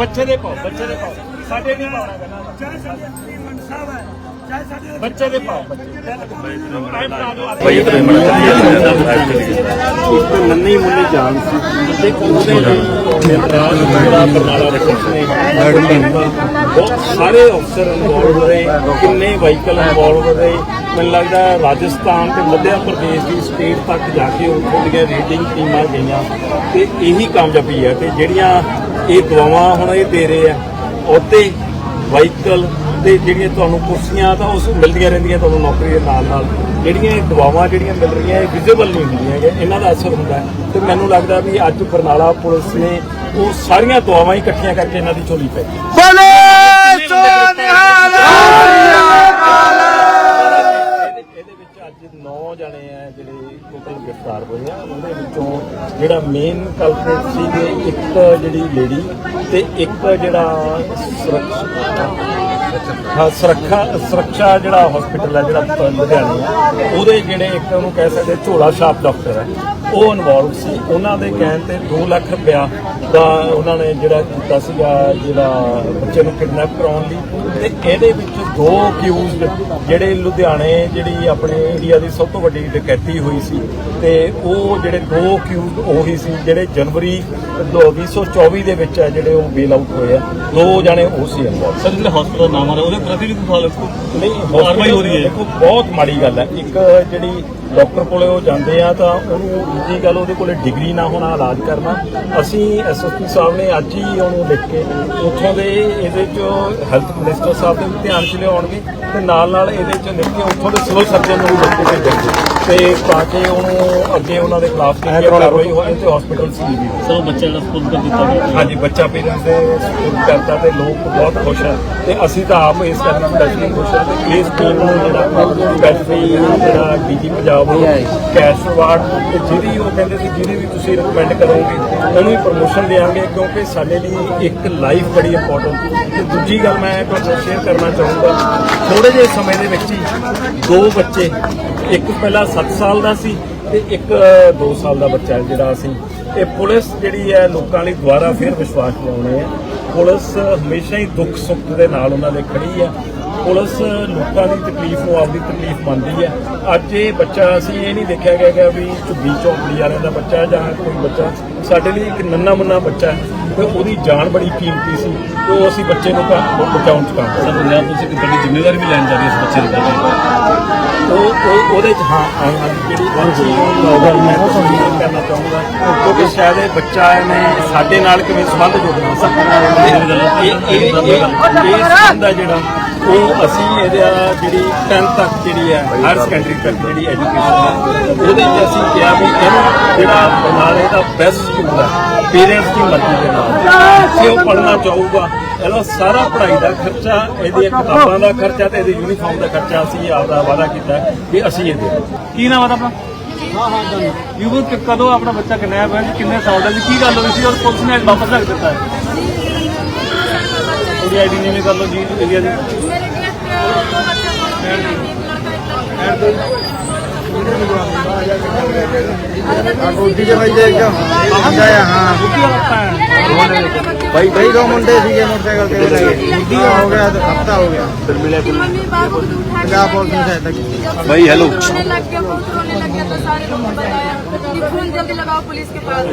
ਬੱਚੇ ਦੇ ਪਾਓ ਬੱਚੇ ਦੇ ਪਾਓ। ਸਾਡੇ ਨਹੀਂ ਪਾਉਣਾ ਕਰਨਾ ਚਾਹੇ ਸਾਡੇ ਐਸਪੀ ਮੰਡ ਸਾਹਿਬ ਹੈ ਚਾਹੇ ਸਾਡੇ ਬੱਚੇ ਦੇ ਪਾਓ ਭਾਈ ਤਾਂ ਬੜਾ ਇੱਕ ਨੰਨੀ ਮੁੰਨੀ ਜਾਨ ਸੀ ਤੇ ਉਹਦੇ ਮੇਰਾ ਜਿਹੜਾ ਬਰਨਾਲਾ ਬਹੁਤ ਸਾਰੇ ਅਫਸਰ ਇਨਵੋਲਵ ਰਹੇ ਕਿੰਨੇ ਵਹੀਕਲ ਇਨਵੋਲਵ ਰਹੇ। ਮੈਨੂੰ ਲੱਗਦਾ ਰਾਜਸਥਾਨ ਤੇ ਮੱਧ ਪ੍ਰਦੇਸ਼ ਦੀ ਸਟੇਟ ਤੱਕ ਜਾ ਕੇ ਉੱਥੋਂ ਦੀਆਂ ਰੇਟਿੰਗ ਟੀਮਾਂ ਗਈਆਂ ਤੇ ਇਹੀ ਕਾਮਯਾਬੀ ਹੈ ਤੇ ਜਿਹੜੀਆਂ ਇਹ ਦਵਾਵਾਂ ਹੁਣ ਇਹ ਦੇ ਰਹੇ ਆ ਉਹਤੇ ਵਹੀਕਲ ਤੇ ਜਿਹੜੀਆਂ ਤੁਹਾਨੂੰ ਕੁਰਸੀਆਂ ਤਾਂ ਉਸ ਮਿਲਦੀਆਂ ਰਹਿੰਦੀਆਂ ਤੁਹਾਨੂੰ ਨੌਕਰੀ ਦੇ ਨਾਲ ਨਾਲ। ਜਿਹੜੀਆਂ ਇਹ ਦਵਾਵਾਂ ਜਿਹੜੀਆਂ ਮਿਲ ਰਹੀਆਂ, ਇਹ ਵਿਜ਼ੀਬਲ ਨਹੀਂ ਹੁੰਦੀਆਂ ਇਹਨਾਂ ਦਾ ਅਸਰ ਹੁੰਦਾ ਹੈ। ਤੇ ਮੈਨੂੰ ਲੱਗਦਾ ਵੀ ਅੱਜ ਬਰਨਾਲਾ ਪੁਲਿਸ ਨੇ ਉਹ ਸਾਰੀਆਂ ਦਵਾਵਾਂ ਹੀ ਇਕੱਠੀਆਂ ਕਰਕੇ ਇਹਨਾਂ ਦੀ ਝੋਲੀ ਪੈ ਗਈ ਬੋਲੇ ਸੋ ਨਿਹਾਲ ਇਹਦੇ ਇਹਦੇ ਵਿੱਚ ਅੱਜ 9 ਜਣੇ ਆ ਜਿਹੜੇ ਟੋਟਲ ਗ੍ਰਿਫਤਾਰ ਹੋਏ ਆ। ਉਹਦੇ ਵਿੱਚੋਂ ਜਿਹੜਾ ਮੇਨ ਕਲਪਰੇਟ ਸੀਗੇ ਇੱਕ ਜਿਹੜੀ ਲੇਡੀ ਤੇ ਇੱਕ ਜਿਹੜਾ ਸੁਰੱਖਿਆ ਹਾਂ ਸੁਰੱਖਿਆ ਸੁਰੱਖਿਆ ਜਿਹੜਾ ਹਸਪੀਟਲ ਹੈ, ਜਿਹੜਾ ਲੁਧਿਆਣੇ ਆ ਉਹਦੇ ਜਿਹੜੇ ਇੱਕ ਉਹਨੂੰ ਕਹਿ ਸਕਦੇ ਝੋਲਾ ਛਾਪ ਡਾਕਟਰ ਹੈ, ਉਹ ਇਨਵੋਲਵ ਸੀ। ਉਹਨਾਂ ਦੇ ਕਹਿਣ ਤੇ 2 ਲੱਖ ਰੁਪਇਆ ਦਾ ਉਹਨਾਂ ਨੇ ਜਿਹੜਾ ਕੀਤਾ ਸੀਗਾ, ਜਿਹੜਾ ਬੱਚੇ ਨੂੰ ਕਿਡਨੈਪ ਕਰਾਉਣ ਲਈ। ਤੇ ਇਹਦੇ ਵਿੱਚ ਦੋ ਅਕਿਊਜ਼ਡ ਜਿਹੜੇ ਲੁਧਿਆਣੇ, ਜਿਹੜੀ ਆਪਣੇ ਇੰਡੀਆ ਦੀ ਸਭ ਤੋਂ ਵੱਡੀ ਡਕੈਤੀ ਹੋਈ ਸੀ, ਤੇ ਉਹ ਜਿਹੜੇ ਦੋ ਅਕਿਊਜ਼ਡ ਉਹੀ ਸੀ, ਜਿਹੜੇ ਜਨਵਰੀ 2024 ਦੇ ਵਿੱਚ ਆ ਜਿਹੜੇ ਉਹ ਬੇਲ ਆਊਟ ਹੋਏ ਆ। ਦੋ ਜਣੇ ਉਹ ਸੀ ਇਨਵੋਲਵ ਸਰ, ਜਿਹੜਾ ਹਸਪਤਾਲ ਨਾਮ ਆ ਉਹਦੇ ਵੀ ਨਹੀਂ ਹੋ ਰਹੀ ਹੈ। ਦੇਖੋ ਬਹੁਤ ਮਾੜੀ ਗੱਲ ਹੈ ਇੱਕ ਜਿਹੜੀ ਡਾਕਟਰ ਕੋਲੇ ਉਹ ਜਾਂਦੇ ਆ ਤਾਂ ਉਹਨੂੰ ਦੂਜੀ ਗੱਲ ਉਹਦੇ ਕੋਲੇ ਡਿਗਰੀ ਨਾ ਹੋਣਾ ਇਲਾਜ ਕਰਨਾ। ਅਸੀਂ ਐਸਐਸਪੀ ਸਾਹਿਬ ਨੇ ਅੱਜ ਹੀ ਉਹਨੂੰ ਲਿਖ ਕੇ ਉੱਥੋਂ ਦੇ ਇਹਦੇ ਚ ਹੈਲਥ ਮਿਨਿਸਟਰ ਸਾਹਿਬ ਦੇ ਵੀ ਧਿਆਨ ਚ ਲਿਆਉਣਗੇ ਤੇ ਨਾਲ ਨਾਲ ਇਹਦੇ ਚ ਲਿਖ ਕੇ ਉੱਥੋਂ ਦੇ ਸਿਵਲ ਸਰਜਨ ਨੂੰ ਵੀ ਲਿਖ ਕੇ ਭੇਜਣਗੇ। ਤੇ ਤਾਂ ਕਿ ਉਹਨੂੰ ਅੱਗੇ ਉਹਨਾਂ ਦੇ ਖਿਲਾਫ ਕੀ ਕਾਰਵਾਈ ਹੋਵੇ ਤੇ ਹਸਪੀਟਲ ਸੀ ਵੀ ਸਰ ਉਹ ਬੱਚਾ ਜਿਹੜਾ ਸਪੋਰਟ ਕਰ ਦਿੱਤਾ ਗਿਆ। ਹਾਂਜੀ ਬੱਚਾ ਪੇਰੈਂਟਸ ਦੇ support ਕਰਦਾ ਤੇ ਲੋਕ ਬਹੁਤ ਖੁਸ਼ ਹੈ ਤੇ ਅਸੀਂ ਤਾਂ ਆਪ ਇਸ ਕਰਕੇ ਸਪੈਸ਼ਲੀ ਖੁਸ਼ ਹਾਂ ਤੇ ਇਸ ਟੀਮ ਨੂੰ ਜਿਹੜਾ ਸਪੈਸ਼ਲੀ ਜਿਹੜਾ ਡੀਜੀ ਪੰਜਾਬ ਨੂੰ ਕੈਸ਼ ਅਵਾਰਡ ਤੇ ਜਿਹਦੀ ਉਹ ਕਹਿੰਦੇ ਸੀ, ਜਿਹਦੀ ਵੀ ਤੁਸੀਂ ਰਿਕਮੈਂਡ ਕਰੋਗੇ, ਉਹਨੂੰ ਹੀ ਪ੍ਰਮੋਸ਼ਨ ਦੇਵਾਂਗੇ ਕਿਉਂਕਿ ਸਾਡੇ ਲਈ ਇੱਕ ਲਾਈਫ ਬੜੀ ਇੰਪੋਰਟੈਂਟ ਤੇ ਦੂਜੀ ਗੱਲ ਮੈਂ ਤੁਹਾਨੂੰ ਸ਼ੇਅਰ ਕਰਨਾ ਚਾਹੂੰਗਾ ਥੋੜੇ ਜਿਹੇ ਸਮੇਂ ਦੇ ਵਿੱਚ ਹੀ ਦੋ ਬੱਚੇ, ਇੱਕ ਪਹਿਲਾਂ 7 ਸਾਲ ਦਾ ਸੀ ਤੇ ਇੱਕ 2 ਸਾਲ ਦਾ ਬੱਚਾ ਜਿਹੜਾ ਅਸੀਂ। ਇਹ ਪੁਲਿਸ ਜਿਹੜੀ ਹੈ, ਲੋਕਾਂ ਲਈ ਦੁਬਾਰਾ ਫਿਰ ਵਿਸ਼ਵਾਸ ਦਿਵਾਉਣੇ ਆ। ਪੁਲਿਸ ਹਮੇਸ਼ਾ ਹੀ ਦੁੱਖ ਸੁੱਖ ਦੇ ਨਾਲ ਉਹਨਾਂ ਦੇ ਖੜੀ ਆ ਪੁਲਿਸ ਲੋਕਾਂ ਦੀ ਤਕਲੀਫ ਨੂੰ ਆਪਦੀ ਤਕਲੀਫ ਮੰਨਦੀ ਹੈ। ਅੱਜ ਇਹ ਬੱਚਾ ਅਸੀਂ ਇਹ ਨਹੀਂ ਦੇਖਿਆ ਗਿਆ ਕਿ ਵੀ ਝੁੱਗੀ ਝੋਪੜੀ ਵਾਲਿਆਂ ਦਾ ਬੱਚਾ ਜਾਂ ਕੋਈ ਬੱਚਾ। ਸਾਡੇ ਲਈ ਇੱਕ ਨੰਨਾ ਮੁੰਨਾ ਬੱਚਾ ਹੈ ਤੇ ਉਹਦੀ ਜਾਨ ਬੜੀ ਕੀਮਤੀ ਸੀ ਤੇ ਉਹ ਅਸੀਂ ਬੱਚੇ ਨੂੰ ਬਚਾਉਣ ਚ ਕਾਮਯਾਬ ਸਰ ਪੰਜਾਬ ਪੁਲਿਸ ਇੱਕ ਬੜੀ ਜ਼ਿੰਮੇਵਾਰੀ ਵੀ ਲੈਣ ਜਾ ਰਹੀ ਹੈ ਇਸ ਬੱਚੇ ਦੇ ਪ੍ਰਤੀ ਉਹ ਉਹ ਉਹਦੇ ਚ ਹਾਂ ਜਿਹੜੀ ਹਾਂਜੀ ਨੌਬਲ ਮੈਂ ਤੁਹਾਨੂੰ ਕਰਨਾ ਚਾਹੂੰਗਾ ਕਿਉਂਕਿ ਸ਼ਾਇਦ ਇਹ ਬੱਚਾ ਇਹਨੇ ਸਾਡੇ ਨਾਲ ਕਿਵੇਂ ਸੰਬੰਧ ਜੋੜਨਾ। ਸਕਦਾ ਇਹ ਇਹ ਇਹ ਇਹ ਸੰਬੰਧ ਜਿਹੜਾ ਉਹ ਅਸੀਂ ਇਹਦਾ ਜਿਹੜੀ 10th ਤੱਕ ਜਿਹੜੀ ਹੈ ਹਾਇਰ ਸੈਕੰਡਰੀ ਤੱਕ ਜਿਹੜੀ ਐਜੂਕੇਸ਼ਨ ਹੈ ਉਹਦੇ ਚ ਅਸੀਂ ਕਿਹਾ ਵੀ ਇਹਨੂੰ ਜਿਹੜਾ ਬਰਨਾਲੇ ਦਾ ਬੈਸਟ ਸਕੂਲ ਹੈ ਪੇਰੈਂਟਸ ਦੀ ਮਰਜ਼ੀ ਦੇ ਨਾਲ। ਜੇ ਉਹ ਪੜ੍ਹਨਾ ਚਾਹੂਗਾ ਇਹਦਾ ਸਾਰਾ ਪੜ੍ਹਾਈ ਦਾ ਖਰਚਾ ਇਹਦੀਆਂ ਕਿਤਾਬਾਂ ਦਾ ਖਰਚਾ ਤੇ ਇਹਦੇ ਯੂਨੀਫਾਰਮ ਦਾ ਖਰਚਾ ਅਸੀਂ ਆਪਦਾ ਵਾਅਦਾ ਕੀਤਾ ਵੀ ਅਸੀਂ ਇਹ ਦੇਵਾਂਗੇ ਕੀ ਨਾਮ ਹੈ ਆਪਣਾ? ਹਾਂ ਹਾਂ ਜਾਨ ਯੂਵਰ ਕਦੋਂ ਆਪਣਾ ਬੱਚਾ ਕਿਡਨੈਪ ਹੋਇਆ ਕਿੰਨੇ ਸਾਲ ਦਾ? ਸੀ ਕੀ ਗੱਲ ਹੋਈ ਸੀ? ਔਰ ਪੁਲਿਸ ਨੇ ਅੱਜ ਵਾਪਸ ਰੱਖ ਦਿੱਤਾ ਹੈ। ਉਹਦੀ ਆਈਡੀ ਨੇਮ ਕਰ ਲਓ ਜੀ ਏਰੀਆ ਦੀ। भाई दो मुंडे मोटरसाइकिल हो गया तो हफ़्ता हो गया फिर मिले क्या भाई हेलो फ़ोन जल्दी लगाओ पुलिस के पास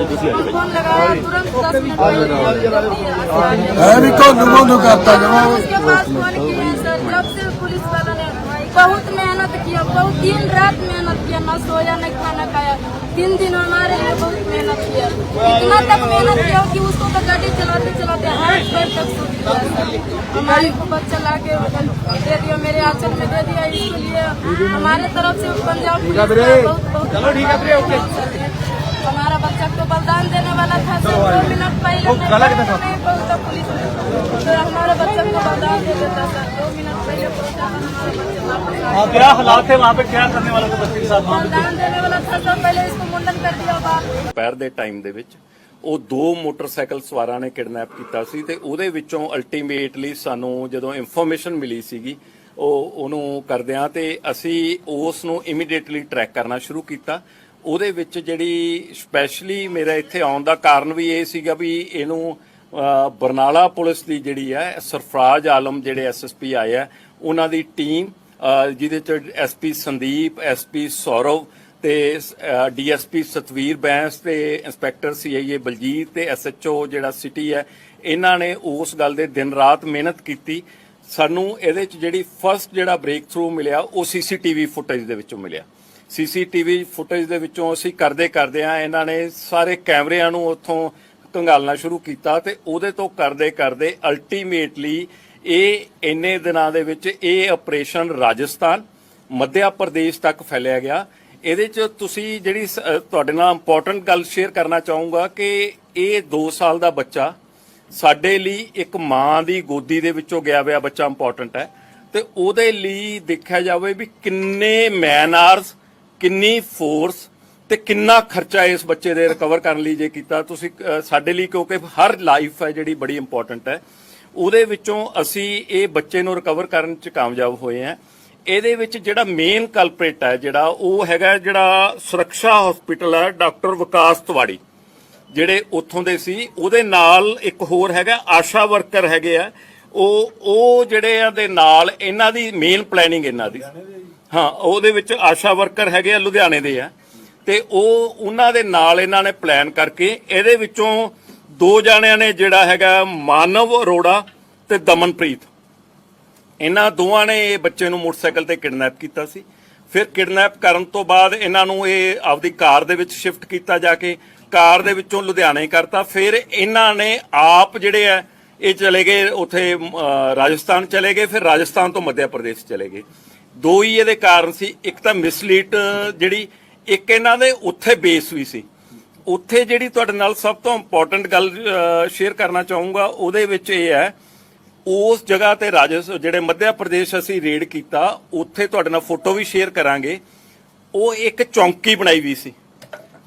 फ़ोन लगाया तुरंत दस मिनट बहुत मेहनत किया बहुत दिन रात मेहनत किया ना सोया ना खाना खाया। तीन दिन हमारे लिए बहुत मेहनत किया। इतना तक मेहनत किया कि उसको तो गाड़ी चलाते चलाते हाथ पैर तक सूख गया। हमारे को बच्चा ला के दे दिया मेरे आंचल में दे दिया इसके लिए। हमारे तरफ़ से पंजाब पुलिस बहुत बहुत है वो गला कितना था पुलिस ने तो हमारा बच्चा को बता दे देता सर दो मिनट पहले पहुंचा था हमारा बच्चा वापस आ गया क्या हालात थे वहाँ पे क्या करने वाला था बच्चे के साथ वहाँ पे दान देने वाला था सर पहले इसको मुंडन कर दिया बाप ਦੁਪਹਿਰ ਦੇ ਟਾਈਮ ਦੇ ਵਿੱਚ ਉਹ ਦੋ ਮੋਟਰਸਾਈਕਲ ਸਵਾਰਾਂ ਨੇ ਕਿਡਨੈਪ ਕੀਤਾ ਸੀ ਤੇ ਉਹਦੇ ਵਿੱਚੋਂ ਅਲਟੀਮੇਟਲੀ ਸਾਨੂੰ ਜਦੋਂ ਇਨਫੋਰਮੇਸ਼ਨ ਮਿਲੀ ਸੀਗੀ ਉਹ ਉਹਨੂੰ ਕਰਦਿਆਂ ਤੇ ਅਸੀਂ ਉਸ ਨੂੰ ਇਮੀਡੀਏਟਲੀ ਟਰੈਕ ਕਰਨਾ ਸ਼ੁਰੂ ਕੀਤਾ ਉਹਦੇ ਵਿੱਚ ਜਿਹੜੀ ਸਪੈਸ਼ਲੀ ਮੇਰਾ ਇੱਥੇ ਆਉਣ ਦਾ ਕਾਰਨ ਵੀ ਇਹ ਸੀਗਾ ਵੀ ਇਹਨੂੰ ਬਰਨਾਲਾ ਪੁਲਿਸ ਦੀ ਜਿਹੜੀ ਹੈ, ਸਰਫਰਾਜ਼ ਆਲਮ ਜਿਹੜੇ ਐਸਐਸਪੀ ਆਏ ਆ, ਉਹਨਾਂ ਦੀ ਟੀਮ ਜਿਹਦੇ ਚ ਐਸਪੀ ਸੰਦੀਪ ਐਸਪੀ ਸੌਰਵ ਤੇ ਡੀਐਸਪੀ ਸਤਵੀਰ ਬੈਂਸ ਤੇ ਇੰਸਪੈਕਟਰ ਸੀਆਈਏ ਬਲਜੀਤ ਤੇ ਐਸਐਚਓ ਜਿਹੜਾ ਸਿਟੀ ਹੈ, ਇਹਨਾਂ ਨੇ ਉਸ ਗੱਲ ਦੇ ਦਿਨ ਰਾਤ ਮਿਹਨਤ ਕੀਤੀ। ਸਾਨੂੰ ਇਹਦੇ ਚ ਜਿਹੜੀ ਫਰਸਟ ਜਿਹੜਾ ਬ੍ਰੇਕ ਥਰੂ ਮਿਲਿਆ, ਉਹ ਸੀਸੀਟੀਵੀ ਫੁਟੇਜ ਦੇ ਵਿੱਚੋਂ ਮਿਲਿਆ। ਸੀਸੀਟੀਵੀ ਫੁਟੇਜ ਦੇ ਵਿੱਚੋਂ ਅਸੀਂ ਕਰਦੇ ਕਰਦੇ ਆ ਇਹਨਾਂ ਨੇ ਸਾਰੇ ਕੈਮਰਿਆਂ ਨੂੰ ਉੱਥੋਂ ਕੰਗਾਲਣਾ ਸ਼ੁਰੂ ਕੀਤਾ ਤੇ ਉਹਦੇ ਤੋਂ ਕਰਦੇ ਕਰਦੇ ਅਲਟੀਮੇਟਲੀ ਇਹ ਇੰਨੇ ਦਿਨਾਂ ਦੇ ਵਿੱਚ ਇਹ ਆਪਰੇਸ਼ਨ ਰਾਜਸਥਾਨ, ਮੱਧਿਆ ਪ੍ਰਦੇਸ਼ ਤੱਕ ਫੈਲਿਆ ਗਿਆ। ਇਹਦੇ ਚ ਤੁਸੀਂ ਜਿਹੜੀ ਸ- ਤੁਹਾਡੇ ਨਾਲ ਇੰਪੋਰਟੈਂਟ ਗੱਲ ਸ਼ੇਅਰ ਕਰਨਾ ਚਾਹੂੰਗਾ ਕਿ ਇਹ 2 ਸਾਲ ਦਾ ਬੱਚਾ ਸਾਡੇ ਲਈ ਇੱਕ ਮਾਂ ਦੀ ਗੋਦੀ ਦੇ ਵਿੱਚੋਂ ਗਿਆ ਹੋਇਆ ਬੱਚਾ ਇੰਪੋਰਟੈਂਟ ਹੈ ਤੇ ਉਹਦੇ ਲਈ ਦੇਖਿਆ ਜਾਵੇ ਵੀ ਕਿੰਨੇ ਮੈਨ ਕਿੰਨੀ ਫੋਰਸ ਤੇ ਕਿੰਨਾ ਖਰਚਾ ਇਸ ਬੱਚੇ ਦੇ ਰਿਕਵਰ ਕਰਨ ਲਈ ਜੇ ਕੀਤਾ, ਤੁਸੀਂ ਸਾਡੇ ਲਈ ਕਿਉਂਕਿ ਹਰ ਲਾਈਫ ਹੈ ਜਿਹੜੀ ਬੜੀ ਇੰਪੋਰਟੈਂਟ ਹੈ। ਉਹਦੇ ਵਿੱਚੋਂ ਅਸੀਂ ਇਹ ਬੱਚੇ ਨੂੰ ਰਿਕਵਰ ਕਰਨ ਚ ਕਾਮਯਾਬ ਹੋਏ ਹਾਂ। ਇਹਦੇ ਵਿੱਚ ਜਿਹੜਾ ਮੇਨ ਕਲਪਰੇਟ ਹੈ ਜਿਹੜਾ, ਉਹ ਹੈਗਾ ਜਿਹੜਾ ਸੁਰੱਖਿਆ ਹਸਪੀਟਲ ਹੈ ਡਾਕਟਰ ਵਿਕਾਸ ਤਵਾੜੀ, ਜਿਹੜੇ ਉੱਥੋਂ ਦੇ ਸੀ। ਉਹਦੇ ਨਾਲ ਇੱਕ ਹੋਰ ਹੈਗਾ, ਆਸ਼ਾ ਵਰਕਰ ਹੈਗੇ ਆ। ਉਹ ਉਹ ਜਿਹੜੇ ਆ ਦੇ ਨਾਲ ਇਹਨਾਂ ਦੀ ਮੇਨ ਪਲੈਨਿੰਗ ਇਹਨਾਂ ਦੀ। ਹਾਂ, ਉਹਦੇ ਵਿੱਚ ਆਸ਼ਾ ਵਰਕਰ ਹੈਗੇ ਆ ਲੁਧਿਆਣੇ ਦੇ ਆ। ਤੇ ਉਹ, ਉਹਨਾਂ ਦੇ ਨਾਲ ਇਹਨਾਂ ਨੇ ਪਲਾਨ ਕਰਕੇ ਇਹਦੇ ਵਿੱਚੋਂ ਦੋ ਜਾਣਿਆਂ ਨੇ ਜਿਹੜਾ ਹੈਗਾ ਮਾਨਵ ਅਰੋੜਾ ਤੇ ਦਮਨਪ੍ਰੀਤ। ਇਹਨਾਂ ਦੋਵਾਂ ਨੇ ਇਹ ਬੱਚੇ ਨੂੰ ਮੋਟਰਸਾਈਕਲ ਤੇ ਕਿਡਨੈਪ ਕੀਤਾ ਸੀ। ਫਿਰ ਕਿਡਨੈਪ ਕਰਨ ਤੋਂ ਬਾਅਦ ਇਹਨਾਂ ਨੂੰ ਇਹ ਆਪਦੀ ਕਾਰ ਦੇ ਵਿੱਚ ਸ਼ਿਫਟ ਕੀਤਾ ਜਾ ਕੇ, ਕਾਰ ਦੇ ਵਿੱਚੋਂ ਲੁਧਿਆਣੇ ਕਰਤਾ। ਫਿਰ ਇਹਨਾਂ ਨੇ ਆਪ ਜਿਹੜੇ ਆ, ਇਹ ਚਲੇ ਗਏ, ਉਥੇ ਰਾਜਸਥਾਨ ਚਲੇ ਗਏ। ਫਿਰ ਰਾਜਸਥਾਨ ਤੋਂ ਮੱਧ ਪ੍ਰਦੇਸ਼ ਚਲੇ ਗਏ। ਦੋ ਹੀ ਇਹਦੇ ਕਾਰਨ ਸੀ, ਇੱਕ ਤਾਂ ਮਿਸਲੀਡ, ਜਿਹੜੀ ਇੱਕ ਇਹਨਾਂ ਦੇ ਉੱਥੇ ਬੇਸ ਵੀ ਸੀ। ਉੱਥੇ ਜਿਹੜੀ ਤੁਹਾਡੇ ਨਾਲ ਸਭ ਤੋਂ ਇੰਪੋਰਟੈਂਟ ਗੱਲ ਸ਼ੇਅਰ ਕਰਨਾ ਚਾਹੂੰਗਾ, ਉਹਦੇ ਵਿੱਚ ਇਹ ਹੈ, ਉਸ ਜਗ੍ਹਾ ਤੇ ਰਾਜਸ, ਜਿਹੜੇ ਮੱਧ ਪ੍ਰਦੇਸ਼ ਅਸੀਂ ਰੇਡ ਕੀਤਾ, ਉੱਥੇ ਤੁਹਾਡੇ ਨਾਲ ਫੋਟੋ ਵੀ ਸ਼ੇਅਰ ਕਰਾਂਗੇ। ਉਹ ਇੱਕ ਚੌਂਕੀ ਬਣਾਈ ਵੀ ਸੀ।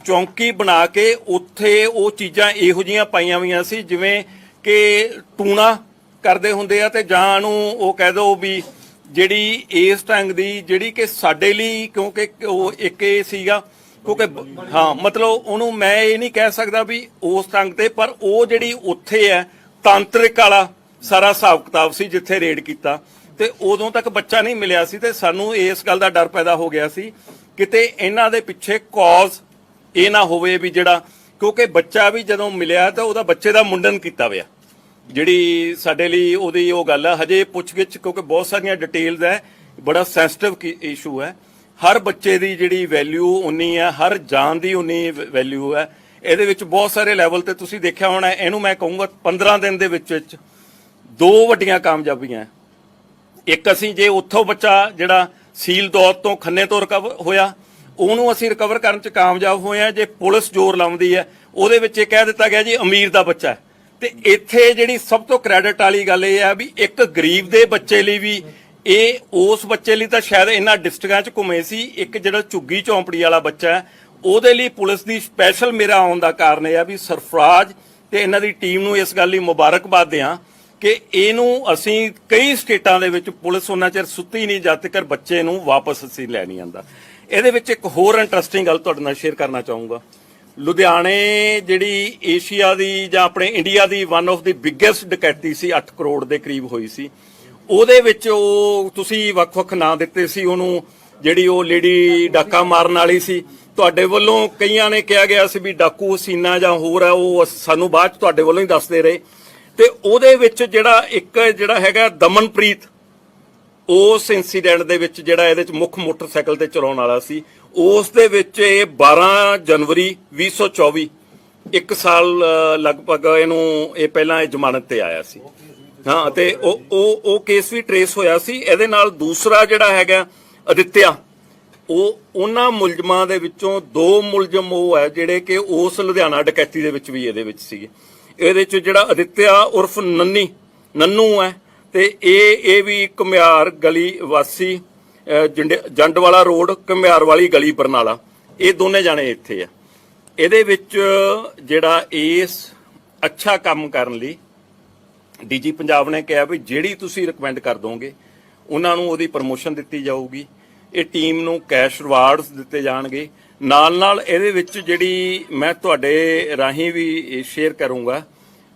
ਚੌਂਕੀ ਬਣਾ ਕੇ ਉੱਥੇ ਉਹ ਚੀਜ਼ਾਂ ਇਹੋ ਜੀਆਂ ਪਾਈਆਂ ਹੋਈਆਂ ਸੀ, ਜਿਵੇਂ ਕਿ ਟੂਣਾ ਕਰਦੇ ਹੁੰਦੇ ਆ ਤੇ ਜਾਂ ਨੂੰ ਉਹ ਕਹਿ ਦੋ ਵੀ ਜਿਹੜੀ ਇਸ ਢੰਗ ਦੀ, ਜਿਹੜੀ ਕਿ ਸਾਡੇ ਲਈ, ਕਿਉਂਕਿ ਉਹ ਇੱਕ ਇਹ ਸੀਗਾ, ਕਿਉਂਕਿ ਹਾਂ, ਮਤਲਬ ਉਹਨੂੰ ਮੈਂ ਇਹ ਨਹੀਂ ਕਹਿ ਸਕਦਾ ਵੀ ਉਸ ਢੰਗ ਤੇ, ਪਰ ਉਹ ਜਿਹੜੀ ਉੱਥੇ ਹੈ, ਤਾਂਤਰਿਕ ਵਾਲਾ ਸਾਰਾ ਹਿਸਾਬ ਕਿਤਾਬ ਸੀ ਜਿੱਥੇ ਰੇਡ ਕੀਤਾ। ਤੇ ਉਦੋਂ ਤੱਕ ਬੱਚਾ ਨਹੀਂ ਮਿਲਿਆ ਸੀ ਤੇ ਸਾਨੂੰ ਇਸ ਗੱਲ ਦਾ ਡਰ ਪੈਦਾ ਹੋ ਗਿਆ ਸੀ। ਕਿਤੇ ਇਹਨਾਂ ਦੇ ਪਿੱਛੇ ਕੌਜ਼ ਇਹ ਨਾ ਹੋਵੇ ਵੀ ਜਿਹੜਾ, ਕਿਉਂਕਿ ਬੱਚਾ ਵੀ ਜਦੋਂ ਮਿਲਿਆ ਤਾਂ ਉਹਦਾ ਬੱਚੇ ਦਾ ਮੁੰਡਨ ਕੀਤਾ ਹੋਇਆ। ਜਿਹੜੀ ਸਾਡੇ ਲਈ ਉਹਦੀ ਉਹ ਗੱਲ ਹੈ ਹਜੇ ਪੁੱਛਗਿੱਛ, ਕਿਉਂਕਿ ਬਹੁਤ ਸਾਰੀਆਂ ਡਿਟੇਲਸ ਹੈ, ਬੜਾ ਸੈਂਸਿਟਿਵ ਇਸ਼ੂ ਹੈ। ਹਰ ਬੱਚੇ ਦੀ ਜਿਹੜੀ ਵੈਲਿਊ ਉਨੀ ਹੈ, ਹਰ ਜਾਨ ਦੀ ਉਨੀ ਵੈਲਿਊ ਹੈ। ਇਹਦੇ ਵਿੱਚ ਬਹੁਤ ਸਾਰੇ ਲੈਵਲ ਤੇ ਤੁਸੀਂ ਦੇਖਿਆ ਹੋਣਾ, ਇਹਨੂੰ ਮੈਂ ਕਹੂੰਗਾ 15 ਦਿਨ ਦੇ ਵਿੱਚ ਵਿੱਚ ਦੋ ਵੱਡੀਆਂ ਕਾਮਯਾਬੀਆਂ। ਇੱਕ ਅਸੀਂ ਜੇ ਉੱਥੋਂ ਬੱਚਾ ਜਿਹੜਾ ਸੀਲ ਦੌਤ ਤੋਂ ਖੰਨੇ ਤੋਂ ਰਿਕਵਰ ਹੋਇਆ, ਉਹਨੂੰ ਅਸੀਂ ਰਿਕਵਰ ਕਰਨ ਚ ਕਾਮਯਾਬ ਹੋਏ ਆ ਜੇ ਪੁਲਿਸ ਜ਼ੋਰ ਲਾਉਂਦੀ ਹੈ, ਉਹਦੇ ਵਿੱਚ ਇਹ ਕਹਿ ਦਿੱਤਾ ਗਿਆ ਜੀ, ਅਮੀਰ ਦਾ ਬੱਚਾ ਹੈ। ਤੇ ਇੱਥੇ ਜਿਹੜੀ ਸਭ ਤੋਂ ਕ੍ਰੈਡਿਟ ਵਾਲੀ ਗੱਲ ਇਹ ਹੈ ਵੀ ਇੱਕ ਗਰੀਬ ਦੇ ਬੱਚੇ ਲਈ ਵੀ ਇਹ ਉਸ ਬੱਚੇ ਲਈ ਤਾਂ ਸ਼ਾਇਦ ਇਹਨਾਂ ਡਿਸਟ੍ਰਿਕਟਾਂ 'ਚ ਘੁੰਮੇ ਸੀ, ਇੱਕ ਜਿਹੜਾ ਝੁੱਗੀ ਚੌਂਪੜੀ ਵਾਲਾ ਬੱਚਾ ਹੈ, ਉਹਦੇ ਲਈ ਪੁਲਿਸ ਦੀ ਸਪੈਸ਼ਲ ਮੇਰਾ ਆਉਣ ਦਾ ਕਾਰਨ ਇਹ ਆ ਵੀ ਸਰਫਰਾਜ਼ ਤੇ ਇਹਨਾਂ ਦੀ ਟੀਮ ਨੂੰ ਇਸ ਗੱਲ ਲਈ ਮੁਬਾਰਕਬਾਦ ਦਿਆਂ ਕਿ ਇਹਨੂੰ ਅਸੀਂ ਕਈ ਸਟੇਟਾਂ ਦੇ ਵਿੱਚ ਪੁਲਿਸ ਉਹਨਾਂ ਚਿਰ ਸੁੱਤੀ ਨਹੀਂ ਜਦ ਤੱਕ ਬੱਚੇ ਨੂੰ ਵਾਪਸ ਅਸੀਂ ਲੈ ਨਹੀਂ ਆਂਦਾ। ਇਹਦੇ ਵਿੱਚ ਇੱਕ ਹੋਰ ਇੰਟਰਸਟਿੰਗ ਗੱਲ ਤੁਹਾਡੇ ਨਾਲ ਸ਼ੇਅਰ ਕਰਨਾ ਚਾਹੂੰਗਾ। ਲੁਧਿਆਣੇ ਜਿਹੜੀ ਏਸ਼ੀਆ ਦੀ ਜਾਂ ਆਪਣੇ ਇੰਡੀਆ ਦੀ ਵਨ ਆਫ ਦੀ ਬਿਗੇਸਟ ਡਕੈਤੀ ਸੀ 8 ਕਰੋੜ ਦੇ ਕਰੀਬ ਹੋਈ ਸੀ। ਉਹਦੇ ਵਿੱਚ ਉਹ ਤੁਸੀਂ ਵੱਖ-ਵੱਖ ਨਾਂ ਦਿੱਤੇ ਸੀ, ਉਹਨੂੰ ਜਿਹੜੀ ਉਹ ਲੇਡੀ ਡਾਕਾ ਮਾਰਨ ਵਾਲੀ ਸੀ। ਤੁਹਾਡੇ ਵੱਲੋਂ ਕਈਆਂ ਨੇ ਕਿਹਾ ਗਿਆ ਸੀ ਵੀ ਡਾਕੂ ਹਸੀਨਾ ਜਾਂ ਹੋਰ ਹੈ ਉਹ ਸਾਨੂੰ ਬਾਅਦ ਚ ਤੁਹਾਡੇ ਵੱਲੋਂ ਹੀ ਦੱਸਦੇ ਰਹੇ। ਤੇ ਉਹਦੇ ਵਿੱਚ ਜਿਹੜਾ ਇੱਕ ਜਿਹੜਾ ਹੈਗਾ ਦਮਨਪ੍ਰੀਤ, ਉਸ ਇਨਸੀਡੈਂਟ ਦੇ ਵਿੱਚ ਜਿਹੜਾ ਇਹਦੇ ਚ ਮੁੱਖ ਮੋਟਰਸਾਈਕਲ ਤੇ ਚਲਾਉਣ ਵਾਲਾ ਸੀ ਉਸ ਦੇ ਵਿੱਚ ਇਹ 12 ਜਨਵਰੀ 2024 ਇੱਕ ਸਾਲ ਲਗਭਗ ਇਹਨੂੰ ਇਹ ਪਹਿਲਾਂ ਇਹ ਜ਼ਮਾਨਤ ਤੇ ਆਇਆ ਸੀ। ਹਾਂ ਤੇ ਉਹ ਉਹ ਉਹ ਕੇਸ ਵੀ ਟਰੇਸ ਹੋਇਆ ਸੀ। ਇਹਦੇ ਨਾਲ ਦੂਸਰਾ ਜਿਹੜਾ ਹੈਗਾ ਅਦਿੱਤਿਆ, ਉਹ ਉਹਨਾਂ ਮੁਲਜ਼ਮਾਂ ਦੇ ਵਿੱਚੋਂ ਦੋ ਮੁਲਜ਼ਮ ਉਹ ਹੈ ਜਿਹੜੇ ਕਿ ਉਸ ਲੁਧਿਆਣਾ ਡਕੈਤੀ ਦੇ ਵਿੱਚ ਵੀ ਇਹਦੇ ਵਿੱਚ ਸੀਗੇ। ਇਹਦੇ ਚ ਜਿਹੜਾ ਅਦਿੱਤਿਆ ਉਰਫ ਨੰਨੀ, ਨੰਨੂ ਹੈ, ਤੇ ਇਹ ਇਹ ਵੀ ਘੁਮਿਆਰ ਗਲੀ ਵਾਸੀ ਜੰਡੇ- ਜੰਡਵਾਲਾ ਰੋਡ ਘੁਮਿਆਰ ਵਾਲੀ ਗਲੀ, ਬਰਨਾਲਾ। ਇਹ ਦੋਨੇ ਜਾਣੇ ਇੱਥੇ ਆ। ਇਹਦੇ ਵਿੱਚ ਜਿਹੜਾ ਇਸ ਅੱਛਾ ਕੰਮ ਕਰਨ ਲਈ ਡੀਜੀ ਪੰਜਾਬ ਨੇ ਕਿਹਾ ਵੀ ਜਿਹੜੀ ਤੁਸੀਂ ਰეკਮੈਂਡ ਕਰ ਦੋਗੇ, ਉਹਨਾਂ ਨੂੰ ਉਹਦੀ ਪ੍ਰਮੋਸ਼ਨ ਦਿੱਤੀ ਜਾਊਗੀ। ਇਹ ਟੀਮ ਨੂੰ ਕੈਸ਼ ਰਿਵਾਰਡਸ ਦਿੱਤੇ ਜਾਣਗੇ। ਨਾਲ ਨਾਲ ਇਹਦੇ ਵਿੱਚ ਜਿਹੜੀ ਮੈਂ ਤੁਹਾਡੇ ਰਾਹੀਂ ਵੀ ਸ਼ੇਅਰ ਕਰੂੰਗਾ,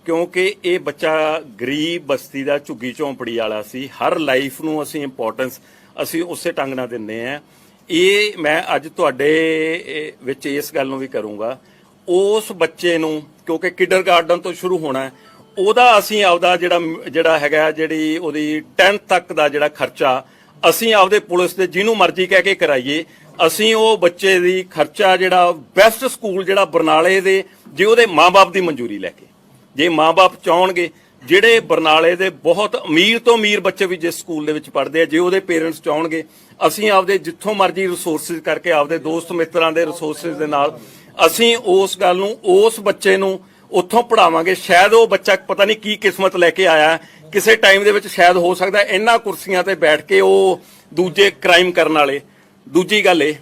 ਕਿਉਂਕਿ ਇਹ ਬੱਚਾ ਗਰੀਬ ਬਸਤੀ ਦਾ ਝੁੱਗੀ ਝੌਂਪੜੀ ਵਾਲਾ ਸੀ। ਹਰ ਲਾਈਫ ਨੂੰ ਅਸੀਂ ਇੰਪੋਰਟੈਂਸ ਅਸੀਂ ਉਸੇ ਢੰਗ ਨਾਲ ਦਿੰਦੇ ਆ ਇਹ ਮੈਂ ਅੱਜ ਤੁਹਾਡੇ ਵਿੱਚ ਇਸ ਗੱਲ ਨੂੰ ਵੀ ਕਰੂੰਗਾ। ਉਸ ਬੱਚੇ ਨੂੰ, ਕਿਉਂਕਿ ਕਿਡਰਗਾਰਡਨ ਤੋਂ ਸ਼ੁਰੂ ਹੋਣਾ ਉਹਦਾ ਅਸੀਂ ਆਪਦਾ ਜਿਹੜਾ ਜਿਹੜਾ ਹੈਗਾ ਜਿਹੜੀ ਉਹਦੀ 10th ਤੱਕ ਦਾ ਜਿਹੜਾ ਖਰਚਾ ਅਸੀਂ ਆਪਦੇ ਪੁਲਿਸ ਦੇ, ਜਿਹਨੂੰ ਮਰਜ਼ੀ ਕਹਿ ਕੇ ਕਰਾਈਏ, ਅਸੀਂ ਉਹ ਬੱਚੇ ਦੀ ਖਰਚਾ ਜਿਹੜਾ ਬੈਸਟ ਸਕੂਲ ਜਿਹੜਾ ਬਰਨਾਲੇ ਦੇ, ਜੇ ਉਹਦੇ ਮਾਪੇ ਦੀ ਮਨਜ਼ੂਰੀ ਲੈ ਕੇ, ਜੇ ਮਾਪੇ ਚਾਹਣਗੇ ਜਿਹੜੇ ਬਰਨਾਲੇ ਦੇ ਬਹੁਤ ਅਮੀਰ ਤੋਂ ਅਮੀਰ ਬੱਚੇ ਵੀ ਜਿਸ ਸਕੂਲ ਦੇ ਵਿੱਚ ਪੜ੍ਹਦੇ ਆ, ਜੇ ਉਹਦੇ ਪੇਰੈਂਟਸ ਚਾਹਣਗੇ, ਅਸੀਂ ਆਪਦੇ ਜਿੱਥੋਂ ਮਰਜ਼ੀ ਰਿਸੋਰਸਸ ਕਰਕੇ ਆਪਦੇ ਦੋਸਤ ਮਿੱਤਰਾਂ ਦੇ ਰਿਸੋਰਸਸ ਦੇ ਨਾਲ ਅਸੀਂ ਉਸ ਗੱਲ ਨੂੰ, ਉਸ ਬੱਚੇ ਨੂੰ ਉੱਥੋਂ ਪੜਾਵਾਂਗੇ ਸ਼ਾਇਦ ਉਹ ਬੱਚਾ ਪਤਾ ਨਹੀਂ ਕੀ ਕਿਸਮਤ ਲੈ ਕੇ ਆਇਆ, ਕਿਸੇ ਟਾਈਮ ਦੇ ਵਿੱਚ ਸ਼ਾਇਦ ਹੋ ਸਕਦਾ ਇਹਨਾਂ ਕੁਰਸੀਆਂ ਤੇ ਬੈਠ ਕੇ ਉਹ ਦੂਜੇ ਕ੍ਰਾਈਮ ਕਰਨ ਵਾਲੇ। ਦੂਜੀ ਗੱਲ ਇਹ,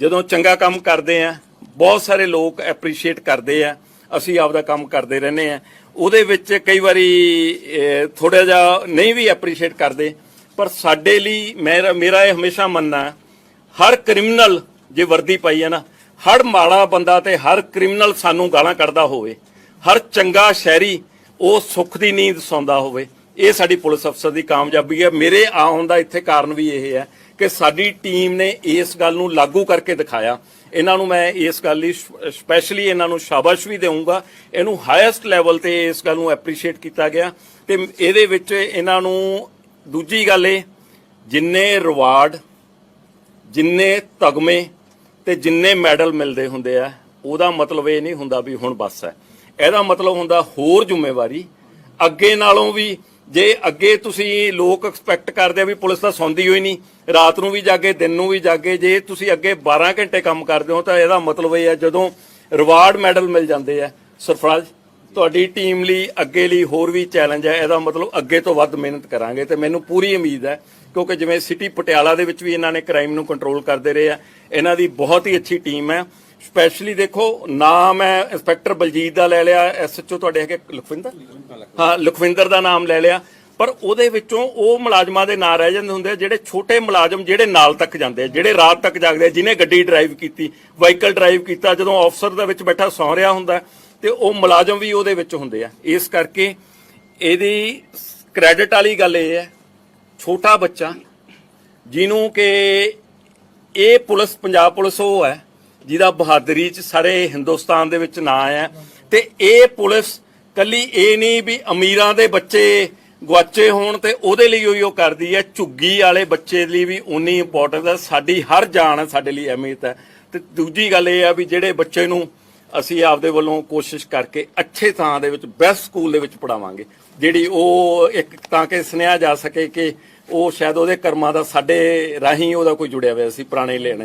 ਜਦੋਂ ਚੰਗਾ ਕੰਮ ਕਰਦੇ ਆ, ਬਹੁਤ ਸਾਰੇ ਲੋਕ ਐਪਰੀਸ਼ੀਏਟ ਕਰਦੇ ਆ, ਅਸੀਂ ਆਪਦਾ ਕੰਮ ਕਰਦੇ ਰਹਿੰਦੇ ਆ। ਉਹਦੇ ਵਿੱਚ ਕਈ ਵਾਰੀ ਥੋੜਾ ਜਿਹਾ ਨਹੀਂ ਵੀ ਐਪਰੀਸ਼ੀਏਟ ਕਰਦੇ ਪਰ ਸਾਡੇ ਲਈ ਮੇਰਾ ਮੇਰਾ ਇਹ ਹਮੇਸ਼ਾ ਮੰਨਣਾ ਹੈ, ਹਰ ਕ੍ਰਿਮੀਨਲ ਜੇ ਵਰਦੀ ਪਾਈ ਹੈ ਨਾ ਹਰ ਮਾੜਾ ਬੰਦਾ ਤੇ ਹਰ ਕ੍ਰਿਮੀਨਲ ਸਾਨੂੰ ਗਾਲਾਂ ਕੱਢਦਾ ਹੋਵੇ ਹਰ ਚੰਗਾ ਸ਼ਹਿਰੀ ਉਹ ਸੁੱਖ ਦੀ ਨੀਂਦ ਸੌਂਦਾ ਹੋਵੇ ਇਹ ਸਾਡੀ ਪੁਲਿਸ ਅਫਸਰ ਦੀ ਕਾਮਯਾਬੀ ਹੈ। ਮੇਰੇ ਆਉਣ ਦਾ ਇੱਥੇ ਕਾਰਨ ਵੀ ਇਹ ਹੈ ਕਿ ਸਾਡੀ ਟੀਮ ਨੇ ਇਸ ਗੱਲ ਨੂੰ ਲਾਗੂ ਕਰਕੇ ਦਿਖਾਇਆ ਇਹਨਾਂ ਨੂੰ ਮੈਂ ਇਸ ਗੱਲ ਲਈ ਸਪੈਸ਼ਲੀ ਇਹਨਾਂ ਨੂੰ ਸ਼ਾਬਾਸ਼ ਵੀ ਦੇਵਾਂਗਾ ਇਹਨੂੰ ਹਾਈਐਸਟ ਲੈਵਲ ਤੇ ਇਸ ਗੱਲ ਨੂੰ ਐਪਰੀਸ਼ੀਏਟ ਕੀਤਾ ਗਿਆ। ਤੇ ਇਹਦੇ ਵਿੱਚ ਇਹਨਾਂ ਨੂੰ ਦੂਜੀ ਗੱਲ ਇਹ, ਜਿੰਨੇ ਰਿਵਾਰਡ ਜਿੰਨੇ ਤਗਮੇ ਤੇ ਜਿੰਨੇ ਮੈਡਲ ਮਿਲਦੇ ਹੁੰਦੇ ਆ, ਉਹਦਾ ਮਤਲਬ ਇਹ ਨਹੀਂ ਹੁੰਦਾ ਵੀ ਹੁਣ ਬਸ ਹੈ। ਇਹਦਾ ਮਤਲਬ ਹੁੰਦਾ ਹੋਰ ਜ਼ਿੰਮੇਵਾਰੀ। ਅੱਗੇ ਨਾਲੋਂ ਵੀ ਜੇ ਅੱਗੇ ਤੁਸੀਂ ਲੋਕ ਐਕਸਪੈਕਟ ਕਰਦੇ ਆ ਵੀ ਪੁਲਿਸ ਤਾਂ ਸੌਂਦੀ ਹੋਈ ਨਹੀਂ, ਰਾਤ ਨੂੰ ਵੀ ਜਾਗੇ, ਦਿਨ ਨੂੰ ਵੀ ਜਾਗੇ, ਜੇ ਤੁਸੀਂ ਅੱਗੇ 12 ਘੰਟੇ ਕੰਮ ਕਰਦੇ ਹੋ ਤਾਂ ਇਹਦਾ ਮਤਲਬ ਇਹ ਹੈ ਜਦੋਂ ਰਿਵਾਰਡ ਮੈਡਲ ਮਿਲ ਜਾਂਦੇ ਆ। ਸਰਫਰਾਜ਼, ਤੁਹਾਡੀ ਟੀਮ ਲਈ, ਅੱਗੇ ਲਈ ਹੋਰ ਵੀ ਚੈਲੰਜ ਹੈ ਇਹਦਾ ਮਤਲਬ ਅੱਗੇ ਤੋਂ ਵੱਧ ਮਿਹਨਤ ਕਰਾਂਗੇ ਤੇ ਮੈਨੂੰ ਪੂਰੀ ਉਮੀਦ ਹੈ, ਕਿਉਂਕਿ ਜਿਵੇਂ ਸਿਟੀ ਪਟਿਆਲਾ ਦੇ ਵਿੱਚ ਵੀ ਇਹਨਾਂ ਨੇ ਕ੍ਰਾਈਮ ਨੂੰ ਕੰਟਰੋਲ ਕਰਦੇ ਰਹੇ ਆ, ਇਹਨਾਂ ਦੀ ਬਹੁਤ ਹੀ ਅੱਛੀ ਟੀਮ ਹੈ। ਸਪੈਸ਼ਲੀ ਦੇਖੋ ਨਾਮ ਹੈ ਇੰਸਪੈਕਟਰ ਬਲਜੀਤ ਦਾ ਲੈ ਲਿਆ ਐਸਐਚਓ ਤੁਹਾਡੇ ਹੈਗੇ ਲਖਵਿੰਦਰ? ਹਾਂ, ਲਖਵਿੰਦਰ ਦਾ ਨਾਮ ਲੈ ਲਿਆ। ਪਰ ਉਹਦੇ ਵਿੱਚੋਂ ਉਹ ਮੁਲਾਜ਼ਮਾਂ ਦੇ ਨਾਂ ਰਹਿ ਜਾਂਦੇ ਹੁੰਦੇ ਆ, ਜਿਹੜੇ ਛੋਟੇ ਮੁਲਾਜ਼ਮ ਜਿਹੜੇ ਨਾਲ ਤੱਕ ਜਾਂਦੇ ਆ, ਜਿਹੜੇ ਰਾਤ ਤੱਕ ਜਾਗਦੇ ਆ ਜਿਹਨੇ ਗੱਡੀ ਡਰਾਈਵ ਕੀਤੀ, ਵਾਹੀਕਲ ਡਰਾਈਵ ਕੀਤਾ, ਜਦੋਂ ਅਫਸਰ ਦੇ ਵਿੱਚ ਬੈਠਾ ਸੌਂ ਰਿਹਾ ਹੁੰਦਾ, ਤੇ ਉਹ ਮੁਲਾਜ਼ਮ ਵੀ ਉਹਦੇ ਵਿੱਚ ਹੁੰਦੇ ਆ। ਇਸ ਕਰਕੇ ਇਹਦੀ ਕ੍ਰੈਡਿਟ ਵਾਲੀ ਗੱਲ ਇਹ ਹੈ, ਛੋਟਾ ਬੱਚਾ, ਜਿਹਨੂੰ ਕਿ ਇਹ ਪੁਲਿਸ, ਪੰਜਾਬ ਪੁਲਿਸ ਉਹ ਹੈ ਜਿਹਦਾ ਬਹਾਦਰੀ ਚ ਸਾਰੇ ਹਿੰਦੁਸਤਾਨ ਦੇ ਵਿੱਚ ਨਾਂ ਹੈ। ਤੇ ਇਹ ਪੁਲਿਸ ਕੱਲੀ ਇਹ ਨਹੀਂ ਵੀ ਅਮੀਰਾਂ ਦੇ ਬੱਚੇ ਗਵਾਚੇ ਹੋਣ ਤੇ ਉਹਦੇ ਲਈ ਉਹ ਕਰਦੀ ਹੈ। ਝੁੱਗੀ ਵਾਲੇ ਬੱਚੇ ਲਈ ਵੀ ਉਨੀ ਇੰਪੋਰਟੈਂਸ ਹੈ। ਸਾਡੀ ਹਰ ਜਾਨ ਹੈ, ਸਾਡੇ ਲਈ ਅਹਿਮੀਅਤ ਹੈ। ਤੇ ਦੂਜੀ ਗੱਲ ਇਹ ਆ ਵੀ ਜਿਹੜੇ ਬੱਚੇ ਨੂੰ ਅਸੀਂ ਆਪਦੇ ਵੱਲੋਂ ਕੋਸ਼ਿਸ਼ ਕਰਕੇ ਅੱਛੇ ਥਾਂ ਦੇ ਵਿੱਚ ਬੈਸਟ ਸਕੂਲ ਦੇ ਵਿੱਚ ਪੜਾਵਾਂਗੇ ਜਿਹੜੀ ਉਹ ਇੱਕ ਤਾਂ ਕਿ ਸੁਨੇਹਾ ਜਾ ਸਕੇ ਕਿ ਉਹ ਸ਼ਾਇਦ ਉਹਦੇ ਕਰਮਾਂ ਦਾ ਸਾਡੇ ਰਾਹੀਂ ਉਹਦਾ ਕੋਈ ਜੁੜਿਆ ਹੋਇਆ ਸੀ, ਪੁਰਾਣੇ ਲੈਣੇ